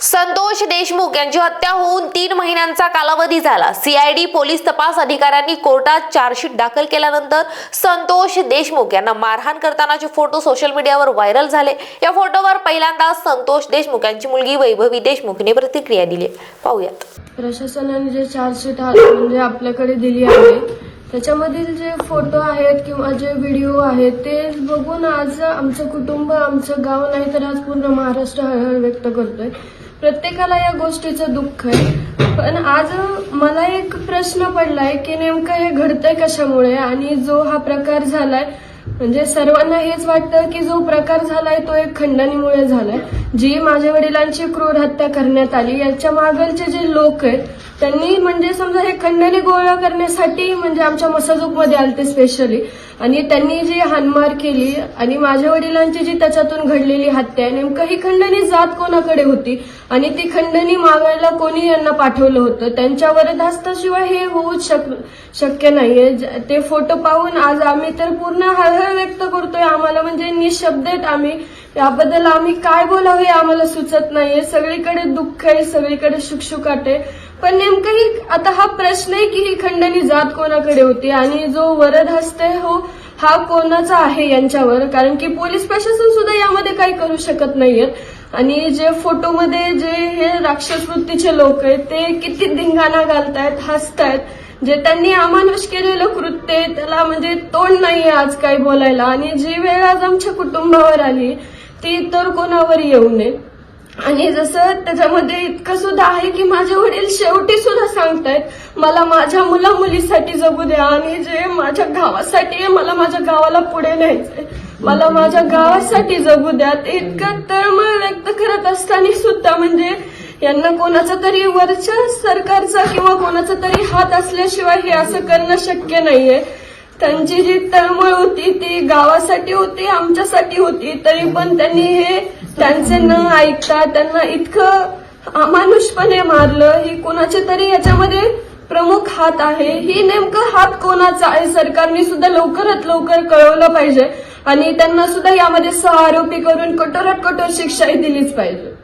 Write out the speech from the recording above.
संतोष देशमुख यांची हत्या होऊन तीन महिन्यांचा कालावधी झाला. सीआयडी पोलीस तपास अधिकाऱ्यांनी कोर्टात चार्जशीट दाखल केल्यानंतर संतोष देशमुख यांना मारहाण करतानाचे फोटो सोशल मीडियावर व्हायरल झाले. या फोटोवर पहिल्यांदा संतोष देशमुख यांची मुलगी वैभवी देशमुखने प्रतिक्रिया दिली पाहूयात. प्रशासनाने जे चार्जशीट म्हणजे आपल्याकडे दिली आहे त्याच्यामधील जे फोटो आहेत किंवा जे व्हिडिओ आहेत ते बघून आज आमचं कुटुंब आमचं गाव नाही तर आज पूर्ण महाराष्ट्र हळहळ व्यक्त करतोय. प्रत्येकाला या गोष्टीचं दुःख आहे. पण आज मला एक प्रश्न पडलाय की नेमकं हे घडतंय कशामुळे आणि जो हा प्रकार झालाय म्हणजे सर्वांना हेच वाटतं की जो प्रकार झालाय तो एक खंडणीमुळे झालाय. जी माझ्या वडिलांची क्रूर हत्या करण्यात आली याच्या मागलचे जे लोक आहेत त्यांनी म्हणजे समजा हे खंडणी गोळा करण्यासाठी म्हणजे आमच्या मसाजूकमध्ये आलते स्पेशली आणि त्यांनी जी हानमार केली आणि माझ्या वडिलांची जी त्याच्यातून घडलेली हत्या आहे नेमकं ही खंडणी जात कोणाकडे होती? आणि ती खंडणी मागायला कोणी यांना पाठवलं होतं? त्यांच्या वरदास्ताशिवाय हे होऊच शक शक्य नाहीये. ज- ते फोटो पाहून आज आम्ही तर पूर्ण हळहळ व्यक्त करतोय. आम्हाला म्हणजे निशब्द आहेत आम्ही. याबद्दल आम्ही काय बोलावे आम्हाला सुचत नाहीये. सगळीकडे दुःख आहे सगळीकडे शुकशुकाट आहे. पण नेमकं ही आता हा प्रश्न आहे की ही खंडणी जात कोणाकडे होती? आणि जो वरद हस्त हो हा कोणाचा आहे यांच्यावर? कारण की पोलीस प्रशासन सुद्धा यामध्ये काही करू शकत नाहीये आणि जे फोटोमध्ये जे हे राक्षस वृत्तीचे लोक आहेत ते किती धिंगाणा घालतायत हसतायत. जे त्यांनी अमानुष केलेलं कृत्य त्याला म्हणजे तोंड नाहीये आज काही बोलायला. आणि जी वेळ आज आमच्या कुटुंबावर आली ती तर कोणावर येऊ नये. आणि जसं त्याच्यामध्ये इतकं सुद्धा आहे की माझे वडील शेवटी सुद्धा सांगतायत मला माझ्या मुला मुलीसाठी जगू द्या. आणि जे माझ्या गावासाठी आहे मला माझ्या गावाला पुढे न्यायचंय. मला माझ्या गावासाठी जगू द्या. ते इतकं तळमळ व्यक्त करत असताना सुद्धा म्हणजे यांना कोणाचा तरी वरच्या सरकारचा किंवा कोणाचा तरी हात असल्याशिवाय हे असं करणं शक्य नाहीये. त्यांची जी तळमळ होती ती गावासाठी होती आमच्यासाठी होती तरी पण त्यांनी हे त्यांचे न ऐकता त्यांना इतकं अमानुषपणे मारलं ही कोणाचे तरी याच्यामध्ये प्रमुख हात आहे. ही नेमकं हात कोणाचा आहे? सरकारने सुद्धा लवकरात लवकर कळवलं पाहिजे आणि त्यांना सुद्धा यामध्ये सहा आरोपी करून कठोरात कठोर शिक्षाही दिलीच पाहिजे.